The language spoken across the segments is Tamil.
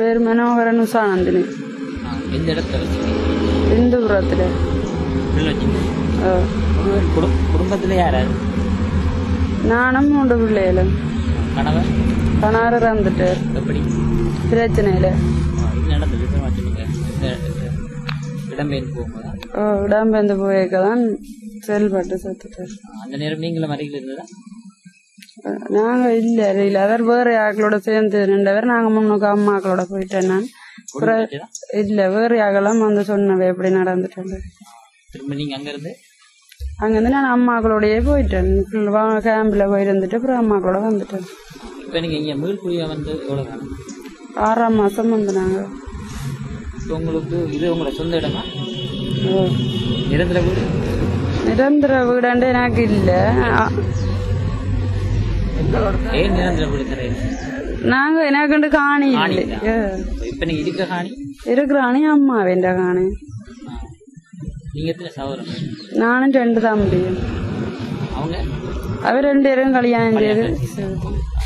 பேர் மனோகரன் உஷானந்தினி எந்த இடத்துல இந்துபுரத்துல குடும்பத்தில் யார் நானும் மூன்று பிள்ளைகளும் கணவன் கணவர் இறந்துட்டார் எப்படி பிரச்சனையில இடம்பெயர்ந்து போயிருக்க தான் செயல்பட்டு செத்துட்டார் அந்த நேரம் நீங்களும் அருகில் இருந்ததா நாங்க இல்ல இல்ல அவர் வேற ஆக்களோட சேர்ந்து நின்றவர் நாங்க முன்னுக்கு அம்மாக்களோட போயிட்டேன் நான்? இல்ல வேற ஆகலாம் வந்து சொன்னவ எப்படி நடந்துட்டு திரும்ப நீங்க அங்க இருந்து அங்கிருந்து நான் அம்மாக்களோடயே போயிட்டேன். கேம்ப்ல போயிருந்துட்டு அப்புறம் அம்மாக்களோட வந்துட்டேன். இப்ப நீங்க இங்க மீள்குழியா வந்து எவ்வளவு ஆறாம் மாசம் வந்து நாங்க. உங்களுக்கு இது உங்களோட சொந்த இடமா. நிரந்தர வீடு? நிரந்தர வீடாண்டு எனக்கு இல்ல. நாங்க எனக்குண்டு காணி. இப்ப நீங்க இருக்க காணி? இருக்கிறானே அம்மா வேண்ட காணி. நானும் ரெண்டு தான் முடியும். அவங்க? அவர் ரெண்டு பேரும் கல்யாணம் செய்து.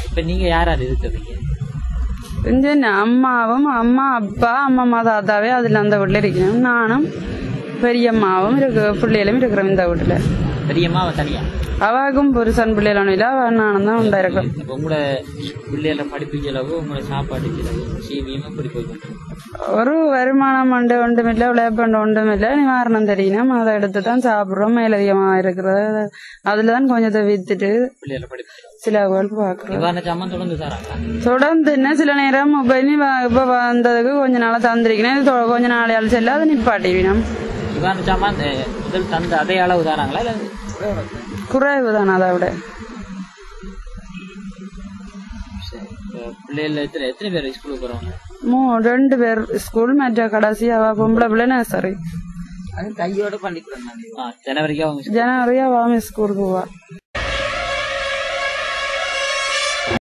இப்ப நீங்க யார் யார் இருக்கிறீங்க? இந்த அம்மாவும் அம்மா அப்பா அம்மா தாத்தாவே அதுல அந்த வீட்டுல இருக்கணும் நானும் பெரியம்மாவும் இருக்கு பிள்ளைகளும் இருக்கிறோம் இந்த வீட்டுல பெரியம்மா அவ தனியா? அவாக்கும் புருஷன் பிள்ளைகளும் இல்லை அவ நானும் தான் இருக்கோம் இப்ப உங்களோட பிள்ளைகள படிப்பு செலவு உங்களோட சாப்பாடு செலவு சீவியம் எப்படி போயிட்டு ஒரு வருமானம் உண்டு ஒன்றுமில்லை உழைப்பண்டு ஒன்றுமில்லை நிவாரணம் தெரியணும். அதை எடுத்து தான் சாப்பிட்றோம் மேலதிகமாக இருக்கிறது. அதுல தான் கொஞ்சத்தை வித்துட்டு சில தொடர்ந்து என்ன சில நேரம் இப்போ இனி இப்ப வந்ததுக்கு கொஞ்ச நாளா தந்திருக்கணும் இது தொ- கொஞ்ச நாளையால் செல்ல அதை நிப்பாட்டிவினோம் முதல் தந்த அதே அளவு தராங்களா இல்ல குறைவு தான் அதை விட? ரெண்டு பேர் ஸ்கூல் மற்ற கடைசி அவ பொம்பளை பிள்ளை நர்சரி அது கையோட ஸ்கூலுக்கு போவா.